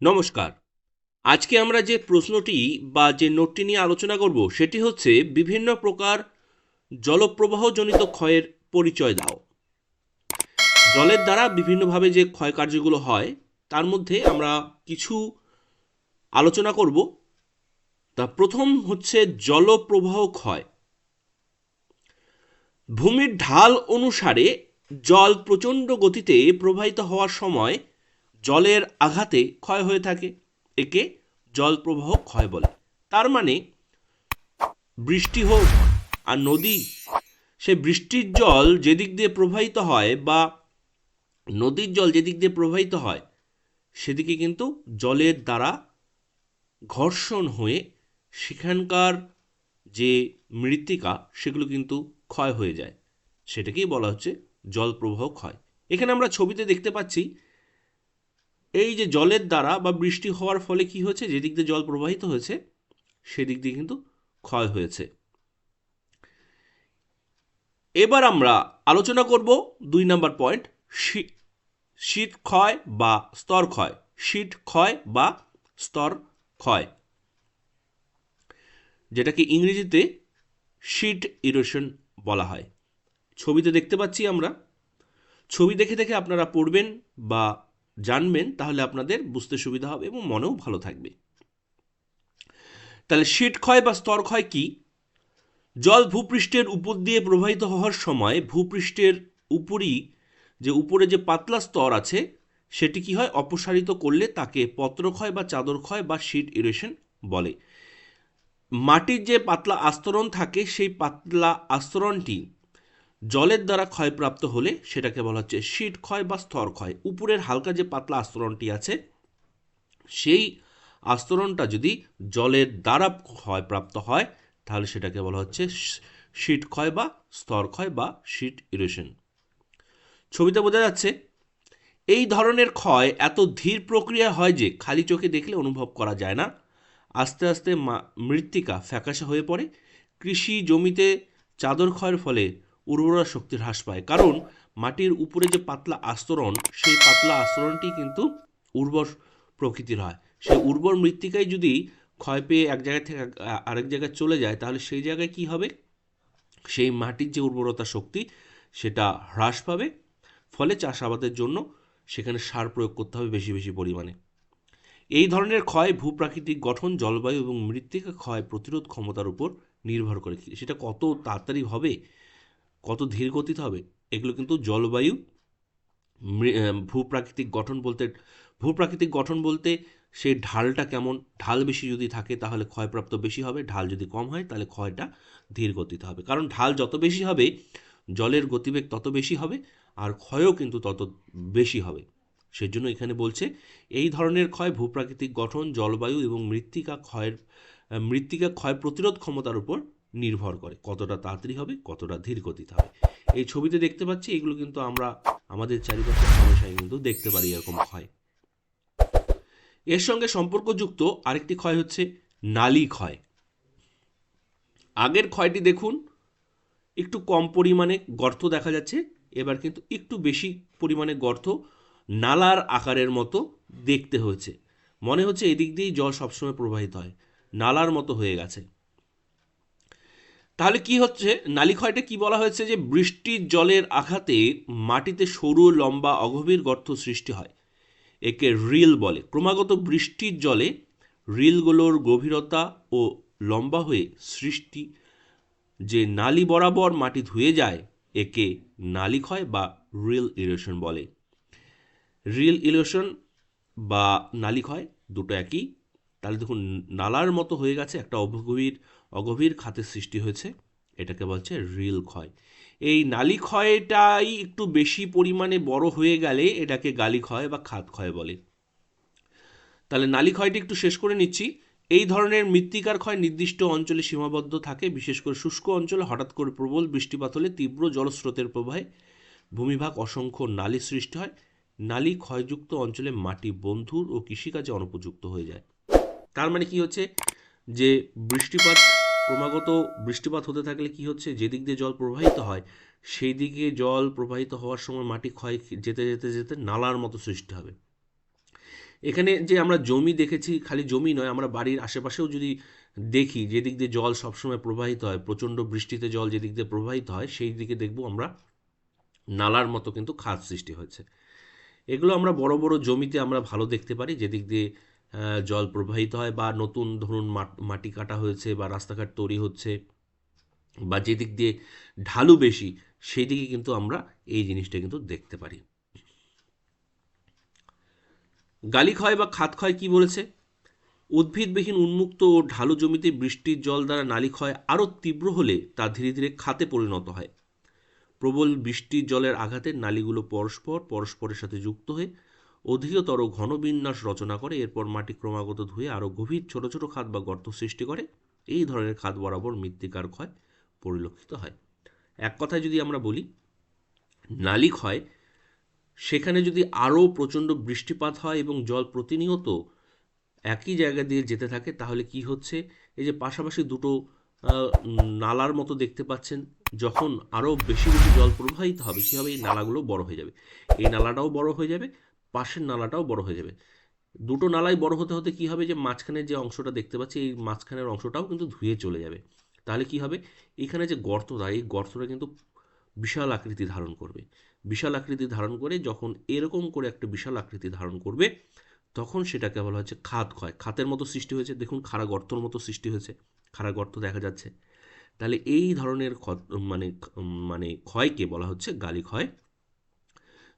নমস্কার। আজকে আমরা যে প্রশ্নটি বা যে নোটটি নিয়ে আলোচনা করব, সেটি হচ্ছে বিভিন্ন প্রকার জলপ্রবাহজনিত ক্ষয়ের পরিচয় দাও। জলের দ্বারা বিভিন্নভাবে যে ক্ষয় কার্যগুলো হয়, তার মধ্যে আমরা কিছু আলোচনা করব। তা প্রথম হচ্ছে জলপ্রবাহ ক্ষয়। ভূমির ঢাল অনুসারে জল প্রচণ্ড গতিতে প্রবাহিত হওয়ার সময় জলের আঘাতে ক্ষয় হয়ে থাকে, একে জল প্রবাহ ক্ষয় বলে। তার মানে বৃষ্টি হোক আর নদী, সে বৃষ্টির জল যেদিক দিয়ে প্রবাহিত হয় বা নদীর জল যেদিক দিয়ে প্রবাহিত হয়, সেদিকে কিন্তু জলের দ্বারা ঘর্ষণ হয়ে সেখানকার যে মৃত্তিকা, সেগুলো কিন্তু ক্ষয় হয়ে যায়। সেটাকেই বলা হচ্ছে জল প্রবাহ ক্ষয়। এখানে আমরা ছবিতে দেখতে পাচ্ছি এই যে জলের দ্বারা বা বৃষ্টি হওয়ার ফলে কি হয়েছে? যেদিক দিয়ে জল প্রবাহিত হয়েছে, সেদিক দিয়ে কিন্তু ক্ষয় হয়েছে। এবার আমরা আলোচনা করব দুই নাম্বার পয়েন্ট শীত ক্ষয় বা স্তর ক্ষয়। শীত ক্ষয় বা স্তর ক্ষয়। যেটাকে ইংরেজিতে শীট ইরোশন বলা হয়। ছবিতে দেখতে পাচ্ছি আমরা। ছবি দেখে দেখে আপনারা পড়বেন বা জানবেন, তাহলে আপনাদের বুঝতে সুবিধা হবে এবং মনেও ভালো থাকবে। তাহলে শীত ক্ষয় বা স্তর ক্ষয় কি? জল ভূপৃষ্ঠের উপর দিয়ে প্রবাহিত হওয়ার সময় ভূপৃষ্ঠের উপরই যে উপরে যে পাতলা স্তর আছে, সেটি কি হয়? অপসারিত করলে তাকে পত্রক্ষয় বা চাদর ক্ষয় বা শীট ইরেশন বলে। মাটির যে পাতলা আস্তরণ থাকে, সেই পাতলা আস্তরণটি জলের দ্বারা ক্ষয়প্রাপ্ত হলে সেটাকে বলা হচ্ছে শীট ক্ষয় বা স্তর ক্ষয়। উপরের হালকা যে পাতলা আস্তরণটি আছে, সেই আস্তরণটা যদি জলের দ্বারা ক্ষয়প্রাপ্ত হয়, তাহলে সেটাকে বলা হচ্ছে শীট ক্ষয় বা স্তর ক্ষয় বা শীট ইরেশন ছবিতে বোঝা যাচ্ছে, এই ধরনের ক্ষয় এত ধীর প্রক্রিয়া হয় যে খালি চোখে দেখলে অনুভব করা যায় না। আস্তে আস্তে মৃত্তিকা ফ্যাকাশে হয়ে পড়ে। কৃষি জমিতে চাদর ক্ষয়ের ফলে উর্বরা শক্তি হ্রাস পায়। কারণ মাটির উপরে যে পাতলা আস্তরণ, সেই পাতলা আস্তরণটি কিন্তু উর্বর প্রকৃতির হয়। সেই উর্বর মৃত্তিকায় যদি ক্ষয় পেয়ে এক জায়গা থেকে আরেক জায়গায় চলে যায়, তাহলে সেই জায়গায় কি হবে? সেই মাটির যে উর্বরতা শক্তি, সেটা হ্রাস পাবে। ফলে চাষাবাদের জন্য সেখানে সার প্রয়োগ করতে হবে বেশি বেশি পরিমাণে। এই ধরনের ক্ষয় ভূপ্রাকৃতিক গঠন, জলবায়ু এবং মৃত্তিকা ক্ষয় প্রতিরোধ ক্ষমতার উপর নির্ভর করে। সেটা কত তাড়াতাড়ি হবে? কত ধীর গতিতে হবে? এগুলো কিন্তু জলবায়ু ভূপ্রাকৃতিক গঠন বলতে, ভূপ্রাকৃতিক গঠন বলতে সেই ঢালটা কেমন? ঢাল বেশি যদি থাকে তাহলে ক্ষয়প্রাপ্ত বেশি হবে, ঢাল যদি কম হয় তাহলে ক্ষয়টা ধীর গতিতে হবে। কারণ ঢাল যত বেশি হবে, জলের গতিবেগ তত বেশি হবে আর ক্ষয়ও কিন্তু তত বেশি হবে। সেজন্য এখানে বলছে এই ধরনের ক্ষয় ভূপ্রাকৃতিক গঠন, জলবায়ু এবং মৃত্তিকা ক্ষয়ের, মৃত্তিকা ক্ষয় প্রতিরোধ ক্ষমতার উপর নির্ভর করে। কতটা তাড়াতাড়ি হবে, কতটা ধীর গতিতে হবে। এই ছবিতে দেখতে পাচ্ছি, এগুলো কিন্তু আমরা আমাদের চারিপাশে সমস্যায় কিন্তু দেখতে পারি এরকম ক্ষয়। এর সঙ্গে সম্পর্কযুক্ত আরেকটি ক্ষয় হচ্ছে নালি ক্ষয়। আগের ক্ষয়টি দেখুন, একটু কম পরিমাণে গর্ত দেখা যাচ্ছে, এবার কিন্তু একটু বেশি পরিমাণে গর্ত নালার আকারের মতো দেখতে হয়েছে। মনে হচ্ছে এদিক দিয়েই জল সবসময় প্রবাহিত হয়। নালার মতো হয়ে গেছে। তাহলে কি হচ্ছে? নালিক্ষয়টা কি বলা হয়েছে যে বৃষ্টির জলের আঘাতে মাটিতে সরু, লম্বা, অগভীর গর্ত সৃষ্টি হয়। একে রিল বলে। ক্রমাগত বৃষ্টির জলে রিলগুলোর গভীরতা ও লম্বা হয়ে সৃষ্টি, যে নালি বরাবর মাটি ধুয়ে যায়, একে নালি ক্ষয় বা রিল ইরোশন বলে। রিল ইরোশন বা নালি ক্ষয় দুটো একই। তাহলে দেখুন, নালার মতো হয়ে গেছে একটা অগভীর অগভীর খাতের সৃষ্টি হয়েছে, এটাকে বলছে রিল ক্ষয়। এই নালি ক্ষয়টাই একটু বেশি পরিমাণে বড় হয়ে গেলে এটাকে গালি ক্ষয় বা খাত ক্ষয় বলে। তাহলে নালি ক্ষয়টি একটু শেষ করে নিচ্ছি। এই ধরনের মৃত্তিকার ক্ষয় নির্দিষ্ট অঞ্চলে সীমাবদ্ধ থাকে, বিশেষ করে শুষ্ক অঞ্চলে হঠাৎ করে প্রবল বৃষ্টিপাত হলে তীব্র জলস্রোতের প্রবাহে ভূমিভাগ অসংখ্য নালী সৃষ্টি হয়। নালী ক্ষয়যুক্ত অঞ্চলে মাটি বন্ধুর ও কৃষিকাজে অনুপযুক্ত হয়ে যায়। তার মানে কি হচ্ছে? যে বৃষ্টিপাত ক্রমাগত বৃষ্টিপাত হতে থাকলে কি হচ্ছে? যেদিক দিয়ে জল প্রবাহিত হয় সেই দিকে জল প্রবাহিত হওয়ার সময় মাটি ক্ষয় যেতে যেতে যেতে নালার মতো সৃষ্টি হবে। এখানে যে আমরা জমি দেখেছি, খালি জমি নয়, আমরা বাড়ির আশেপাশেও যদি দেখি, যেদিক দিয়ে জল সবসময় প্রবাহিত হয়, প্রচণ্ড বৃষ্টিতে জল যেদিক দিয়ে প্রবাহিত হয়, সেই দিকে দেখব আমরা নালার মতো কিন্তু খাদ সৃষ্টি হয়েছে। এগুলো আমরা বড় বড় জমিতে আমরা ভালো দেখতে পারি, যেদিক দিয়ে জল প্রবাহিত হয় বা নতুন ধরুন মাট- কাটা হয়েছে বা রাস্তাঘাট তৈরি হচ্ছে বা যেদিক দিয়ে ঢালু বেশি সেই দিকে কিন্তু আমরা এই জিনিসটা কিন্তু দেখতে পারি। গালি ক্ষয় বা খাত ক্ষয় কি বলেছে? উদ্ভিদবিহীন উন্মুক্ত ও ঢালু জমিতে বৃষ্টির জল দ্বারা নালী ক্ষয় আরও তীব্র হলে তা ধীরে ধীরে খাতে পরিণত হয়। প্রবল বৃষ্টির জলের আঘাতে নালিগুলো পরস্পর পরস্পরের সাথে যুক্ত হয়ে অধিকতর ঘন বিন্যাস রচনা করে, এরপর মাটি ক্রমাগত ধুয়ে আরও গভীর ছোট ছোট খাত বা গর্ত সৃষ্টি করে, এই ধরনের খাত বরাবর মৃত্তিকার ক্ষয় পরিলক্ষিত হয়। এক কথায় যদি আমরা বলি, নালী ক্ষয়, সেখানে যদি আরও প্রচণ্ড বৃষ্টিপাত হয় এবং জল প্রতিনিয়ত একই জায়গা দিয়ে যেতে থাকে, তাহলে কি হচ্ছে? এই যে পাশাপাশি দুটো নালার মতো দেখতে পাচ্ছেন, যখন আরও বেশি বেশি জল প্রবাহিত হবে, কী হবে? এই নালাগুলো বড় হয়ে যাবে। এই নালাটাও বড় হয়ে যাবে পাশের নালাটাও বড় হয়ে যাবে। দুটো নালাই বড় হতে হতে কি হবে যে, মাঝখানের যে অংশটা দেখতে পাচ্ছি, এই মাঝখানের অংশটাও কিন্তু ধুয়ে চলে যাবে। তাহলে কি হবে? এখানে যে গর্তটা এই গর্তটা কিন্তু বিশাল আকৃতি ধারণ করবে। বিশাল আকৃতি ধারণ করে যখন এরকম করে একটা বিশাল আকৃতি ধারণ করবে, তখন সেটাকে বলা হচ্ছে খাত ক্ষয়। খাতের মতো সৃষ্টি হয়েছে। দেখুন, খাড়া গর্তর মতো সৃষ্টি হয়েছে। খাড়া গর্ত দেখা যাচ্ছে। তাহলে এই ধরনের মানে মানে ক্ষয়কে বলা হচ্ছে গালি ক্ষয়।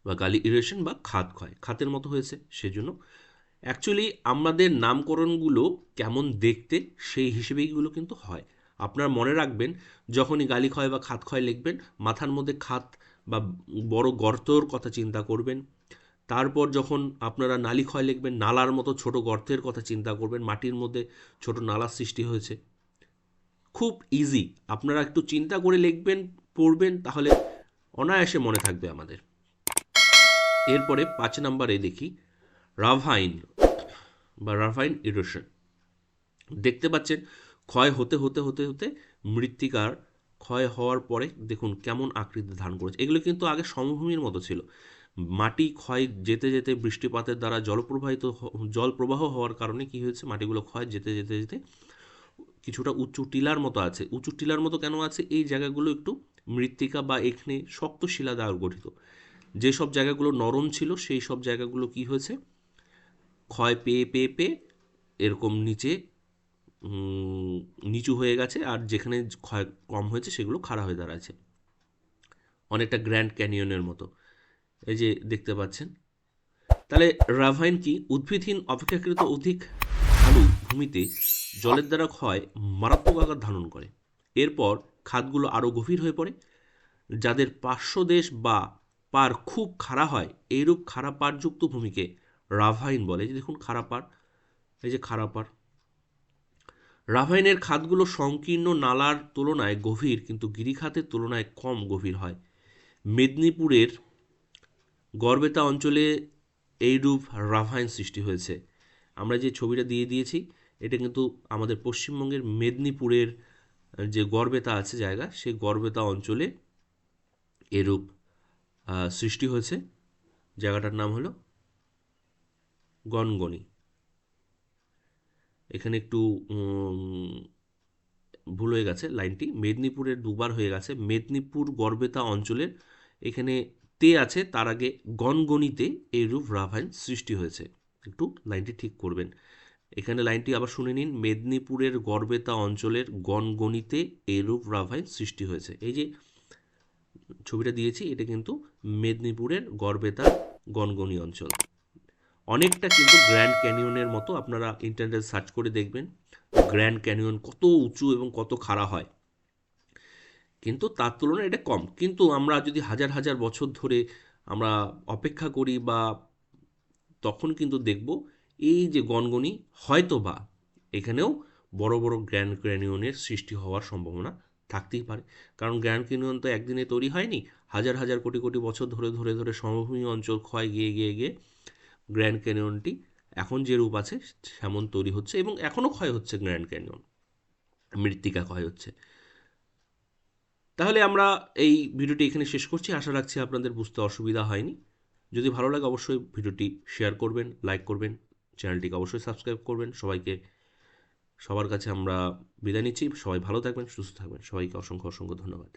বা গালি ইরেশন বা খাত ক্ষয় খাতের মতো হয়েছে, সেজন্য অ্যাকচুয়ালি আমাদের নামকরণগুলো কেমন দেখতে সেই হিসেবেই এগুলো কিন্তু হয়। আপনার মনে রাখবেন, যখনই গালি ক্ষয় বা খাত ক্ষয় লিখবেন, মাথার মধ্যে খাত বা বড় গর্তর কথা চিন্তা করবেন। তারপর যখন আপনারা নালি ক্ষয় লিখবেন, নালার মতো ছোট গর্তের কথা চিন্তা করবেন, মাটির মধ্যে ছোট নালার সৃষ্টি হয়েছে। খুব ইজি আপনারা একটু চিন্তা করে লিখবেন, পড়বেন, তাহলে অনায়াসে মনে থাকবে আমাদের। এরপরে পাঁচ নাম্বারে দেখি রাভাইন বা রাভাইন ইরোশন। দেখতে পাচ্ছেন, ক্ষয় হতে হতে হতে হতে মৃত্তিকার ক্ষয় হওয়ার পরে দেখুন কেমন আকৃতি ধারণ করেছে। এগুলো কিন্তু আগে সমভূমির মতো ছিল। মাটি ক্ষয় যেতে যেতে বৃষ্টিপাতের দ্বারা জলপ্রবাহিত জল প্রবাহ হওয়ার কারণে কি হয়েছে? মাটিগুলো ক্ষয় যেতে যেতে যেতে কিছুটা উঁচু টিলার মতো আছে। উঁচু টিলার মতো কেন আছে? এই জায়গাগুলো একটু মৃত্তিকা বা এখানে শক্ত শিলা দ্বারা গঠিত। যেসব জায়গাগুলো নরম ছিল, সেই সব জায়গাগুলো কি হয়েছে? ক্ষয় পেয়ে পেয়ে পেয়ে এরকম নিচে নিচু হয়ে গেছে আর যেখানে ক্ষয় কম হয়েছে সেগুলো খাড়া হয়ে দাঁড়াচ্ছে। অনেকটা গ্র্যান্ড ক্যানিয়নের মতো। এই যে দেখতে পাচ্ছেন। তাহলে রাভাইন কি উদ্ভিদহীন অপেক্ষাকৃত অধিক ঢালু ভূমিতে জলের দ্বারা ক্ষয় মারাত্মক আকার ধারণ করে। এরপর খাতগুলো আরও গভীর হয়ে পড়ে, যাদের পার্শ্বদেশ বা পার খুব খাড়া হয়, এইরূপ খাড়া পাড়যুক্ত ভূমিকে রাভাইন বলে। যে দেখুন খাড়া পার, এই যে খাড়া পার। রাভাইনের খাতগুলো সংকীর্ণ নালার তুলনায় গভীর, কিন্তু গিরিখাতের তুলনায় কম গভীর হয়। মেদিনীপুরের গড়বেতা অঞ্চলে এইরূপ রাভাইন সৃষ্টি হয়েছে। আমরা যে ছবিটা দিয়ে দিয়েছি, এটা কিন্তু আমাদের পশ্চিমবঙ্গের মেদিনীপুরের যে গড়বেতা আছে জায়গা, সেই গড়বেতা অঞ্চলে এরূপ সৃষ্টি হয়েছে। জায়গাটার নাম হলো গনগনি। এখানে একটু ভুল হয়ে গেছে লাইনটি। মেদিনীপুরের দুবার হয়ে গেছে। মেদিনীপুর গর্বেতা অঞ্চলের এখানে তে আছে। তার আগে গনগনিতে এইরূপ রাভাইন সৃষ্টি হয়েছে। একটু লাইনটি ঠিক করবেন। এখানে লাইনটি আবার শুনে নিন। মেদিনীপুরের গর্বেতা অঞ্চলের গনগনিতে এইরূপ রাভাইন সৃষ্টি হয়েছে। এই যে ছবিটা দিয়েছি, এটা কিন্তু মেদিনীপুরের গড়বেতা গনগনি অঞ্চল। অনেকটা কিন্তু গ্র্যান্ড ক্যানিয়নের মতো আপনারা ইন্টারনেটে সার্চ করে দেখবেন গ্র্যান্ড ক্যানিয়ন কত উঁচু এবং কত খাড়া হয়। কিন্তু তার তুলনায় এটা কম। কিন্তু আমরা যদি হাজার হাজার বছর ধরে আমরা অপেক্ষা করি বা তখন কিন্তু দেখব, এই যে গনগনি হয়তো বা এখানেও বড় বড় গ্র্যান্ড ক্যানিয়নের সৃষ্টি হওয়ার সম্ভাবনা থাকতেই পারে। কারণ গ্র্যান্ড ক্যানিয়ন তো একদিনে তৈরি হয়নি। হাজার হাজার কোটি কোটি বছর ধরে ধরে ধরে সমভূমি অঞ্চল ক্ষয় গিয়ে গিয়ে গিয়ে গ্র্যান্ড ক্যানিয়নটি এখন যে রূপ আছে, সেমন তৈরি হচ্ছে এবং এখনও ক্ষয় হচ্ছে গ্র্যান্ড ক্যানিয়ন। মৃত্তিকা ক্ষয় হচ্ছে। তাহলে আমরা এই ভিডিওটি এখানে শেষ করছি। আশা রাখছি আপনাদের বুঝতে অসুবিধা হয়নি। যদি ভালো লাগে অবশ্যই ভিডিওটি শেয়ার করবেন লাইক করবেন, চ্যানেলটিকে অবশ্যই সাবস্ক্রাইব করবেন। সবাইকে সবার কাছে আমরা বিদায় নিচ্ছি। সবাই ভালো থাকবেন সুস্থ থাকবেন। সবাইকে অসংখ্য অসংখ্য ধন্যবাদ।